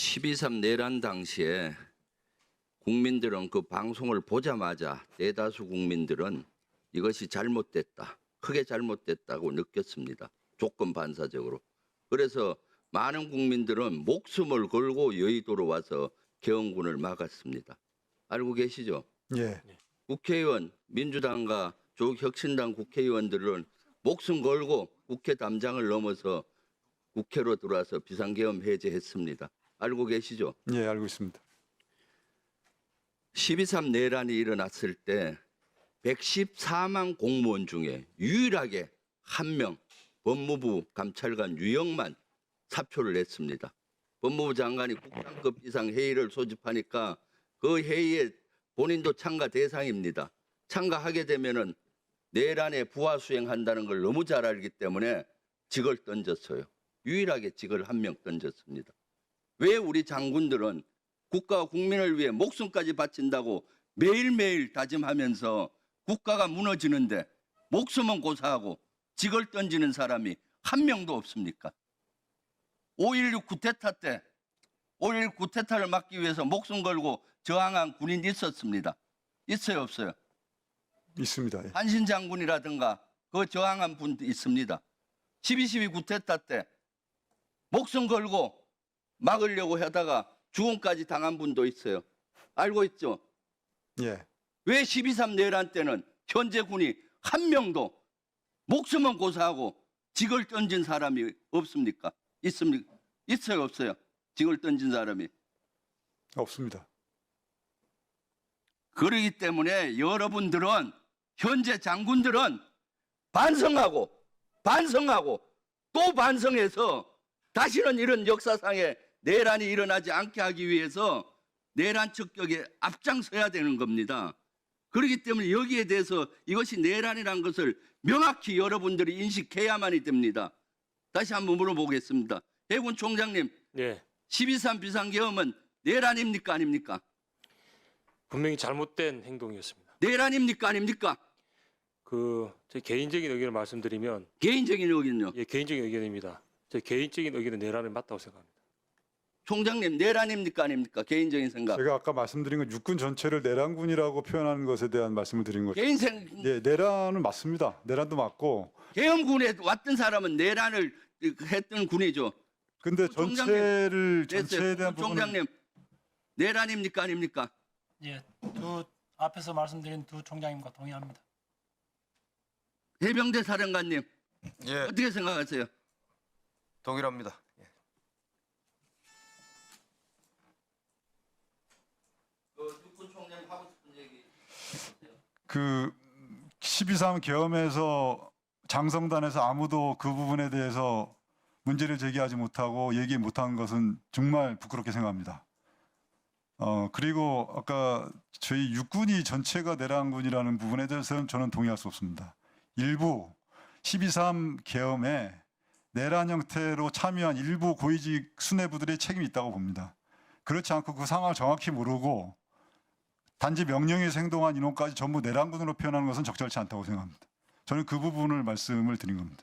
12.3 내란 당시에 국민들은 그 방송을 보자마자 대다수 국민들은 이것이 잘못됐다. 크게 잘못됐다고 느꼈습니다. 조건 반사적으로. 그래서 많은 국민들은 목숨을 걸고 여의도로 와서 개헌군을 막았습니다. 알고 계시죠? 예. 국회의원 민주당과 조국혁신당 국회의원들은 목숨 걸고 국회 담장을 넘어서 국회로 들어와서 비상계엄 해제했습니다. 알고 계시죠? 예, 알고 있습니다. 12.3 내란이 일어났을 때 114만 공무원 중에 유일하게 한 명 법무부 감찰관 유영만 사표를 냈습니다. 법무부 장관이 국장급 이상 회의를 소집하니까 그 회의에 본인도 참가 대상입니다. 참가하게 되면은 내란에 부하 수행한다는 걸 너무 잘 알기 때문에 직을 던졌어요. 유일하게 직을 한 명 던졌습니다. 왜 우리 장군들은 국가와 국민을 위해 목숨까지 바친다고 매일매일 다짐하면서 국가가 무너지는데 목숨은 고사하고 직을 던지는 사람이 한 명도 없습니까? 5.16 쿠데타 때 5.16 쿠데타를 막기 위해서 목숨 걸고 저항한 군인이 있었습니다. 있어요 없어요? 있습니다. 예. 한신 장군이라든가 그 저항한 분도 있습니다. 12.12 쿠데타 때 목숨 걸고 막으려고 하다가 죽음까지 당한 분도 있어요. 알고 있죠? 예. 왜 12.3 내란 때는 현재 군이 한 명도 목숨은 고사하고 직을 던진 사람이 없습니까? 있습니까? 있어요, 없어요? 직을 던진 사람이. 없습니다. 그러기 때문에 여러분들은 현재 장군들은 반성하고 반성하고 또 반성해서 다시는 이런 역사상의 내란이 일어나지 않게 하기 위해서 내란 척격에 앞장서야 되는 겁니다. 그렇기 때문에 여기에 대해서 이것이 내란이라는 것을 명확히 여러분들이 인식해야만이 됩니다. 다시 한번 물어보겠습니다. 해군 총장님, 네, 12.3 비상계엄은 내란입니까 아닙니까? 분명히 잘못된 행동이었습니다. 내란입니까 아닙니까? 그 제 개인적인 의견을 말씀드리면 개인적인 의견요. 예, 개인적인 의견입니다. 제 개인적인 의견은 내란을 맞다고 생각합니다. 총장님 내란입니까 아닙니까? 개인적인 생각. 제가 아까 말씀드린 건 육군 전체를 내란군이라고 표현하는 것에 대한 말씀을 드린 거죠. 개인 생 예, 내란은 맞습니다. 내란도 맞고. 계엄군에 왔던 사람은 내란을 했던 군이죠. 근데 그 전체를 전체에 됐어요. 대한 부분은 총장님 내란입니까 아닙니까? 예, 두 앞에서 말씀드린 두 총장님과 동의합니다. 해병대 사령관님 예, 어떻게 생각하세요? 동일합니다. 그 12.3 계엄에서 장성단에서 아무도 그 부분에 대해서 문제를 제기하지 못하고 얘기 못한 것은 정말 부끄럽게 생각합니다. 어 그리고 아까 저희 육군이 전체가 내란군이라는 부분에 대해서는 저는 동의할 수 없습니다. 일부 12.3 계엄에 내란 형태로 참여한 일부 고위직 수뇌부들의 책임이 있다고 봅니다. 그렇지 않고 그 상황을 정확히 모르고 단지 명령에서 행동한 인원까지 전부 내란군으로 표현하는 것은 적절치 않다고 생각합니다. 저는 그 부분을 말씀을 드린 겁니다.